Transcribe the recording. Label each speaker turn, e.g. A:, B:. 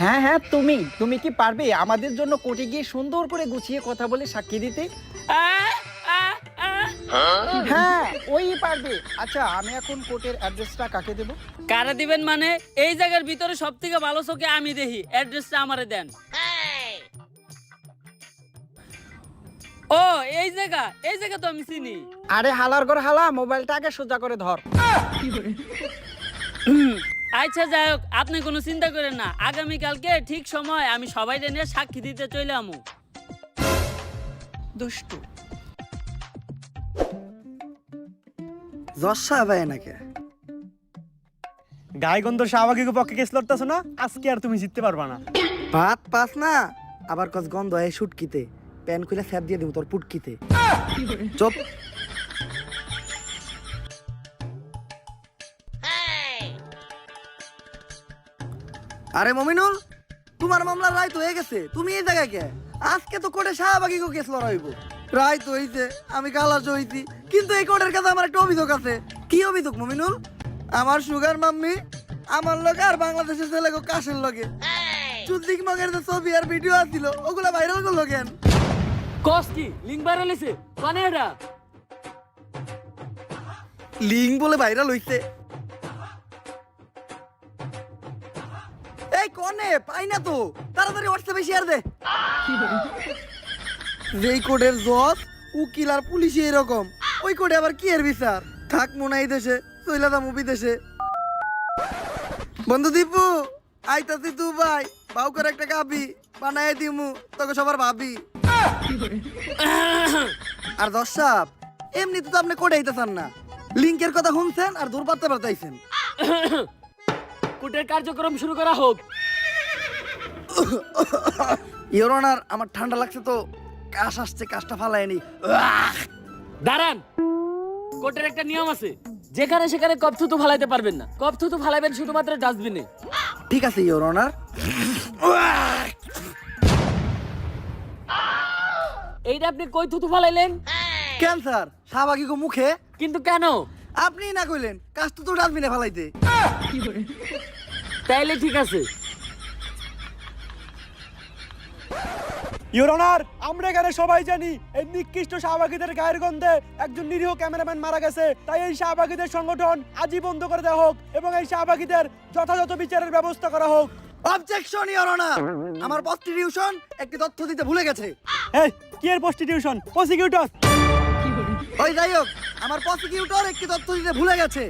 A: হ্যাঁ হ্যাঁ তুমি তুমি কি পারবে? আমাদের জন্য কোর্টে গিয়ে সুন্দর করে গুছিয়ে কথা বলে সাক্ষী দিতে? হ্যাঁ ওই পারবে। আচ্ছা আমি এখন কোর্টের অ্যাড্রেসটা কাকে দেবো?
B: কারা দিবেন মানে? এই জায়গার ভিতরে সব থেকে ভালো চোখে আমি দেখি। অ্যাড্রেসটা আমারে দেন। ও এই জায়গা এই জায়গা তো আমি চিনি।
A: আরে হালার ঘর হালা মোবাইলটা আগে সোজা করে ধর।
B: আচ্ছা যাই হোক আপনি কোনো চিন্তা করেন না। আগামী কালকে ঠিক সময় আমি সবাই নিয়ে সাক্ষী দিতে চলে আমু।
A: দুষ্টু।
C: জশা ভাই নাকি?
D: গায়গন্ধ শাহবাগীকে পক্ষে কেস লড়তেছো না? আজকে আর তুমি জিততে পারবা না।
C: ভাত পাস না আবার কস গন্ধ হয় শুটকিতে প্যান খুলে স্যাপ দিয়ে দিব তোর পুটকিতে। চুপ। আরে মমিনুল তোমার মামলা রায় তো হয়ে গেছে তুমি এই জায়গায় কে? আজকে তো কোর্টে শাহবাগী গো কেস লড়াইব। রায় তো হইছে আমি কালাস হইছি কিন্তু এই কোর্টের কাছে আমার একটা অভিযোগ আছে। কি অভিযোগ মমিনুল? আমার সুগার মাম্মি আমার লগে আর বাংলাদেশের ছেলে গো কাশের লগে। চুদ্দিক মগের যে ছবি আর ভিডিও আছিল ওগুলা ভাইরাল করল কেন?
B: কস কি লিঙ্ক ভাইরাল হইছে? কানে এটা?
C: লিঙ্ক বলে ভাইরাল হইছে। এই কনে, পাই না তো। তাড়াতাড়ি হোয়াটসঅ্যাপে শেয়ার দে। যেই কোডের জজ, উকিল আর পুলিশই এরকম। ওই কোডে আবার কি এর বিচার? থাক দেশে মুভি দেশে বন্ধু দীপু, আইতাছি তু ভাই, বাউ করে একটা গাবি বানাই দিমু, তোকে সবার ভাবি। আর দর্শক এমনি তো আপনি কোডে আইতেছেন না। লিঙ্কের কথা শুনছেন আর দূর পারতে
B: কোর্টের কার্যক্রম শুরু করা হোক।
C: ইওর অনার আমার ঠান্ডা লাগছে তো। কাশ আসছে কাশটা ফালায়নি।
B: দাঁড়ান। কোর্টের একটা নিয়ম আছে। যেখানে সেখানে কপ থুতু ফালাইতে পারবেন না। কপ থুতু ফালাইবেন শুধুমাত্র ডাস্টবিনে।
C: ঠিক আছে ইওর অনার
B: এইটা আপনি কই থুতু ফালাইলেন?
C: ক্যান্সার শাহবাগি গো মুখে?
B: কিন্তু কেন?
C: আপনি না কইলেন তো তো ডাস্টবিনে ফালাইতে।
B: তাইলে ঠিক আছে।
D: ইউর অনার আমরা এখানে সবাই জানি এই নিকৃষ্ট শাহবাগীদের গায়ের গন্ধে একজন নিরীহ ক্যামেরাম্যান মারা গেছে। তাই এই শাহবাগীদের সংগঠন আজই বন্ধ করে দেওয়া হোক এবং এই শাহবাগীদের যথাযথ বিচারের ব্যবস্থা করা হোক।
C: অবজেকশন অনার আমার প্রস্টিটিউশন একটি তথ্য দিতে ভুলে গেছে।
D: এই কি এর প্রস্টিটিউশন প্রসিকিউটর
C: ওই যাই হোক আমার প্রসিকিউটর একটি তথ্য দিতে ভুলে গেছে।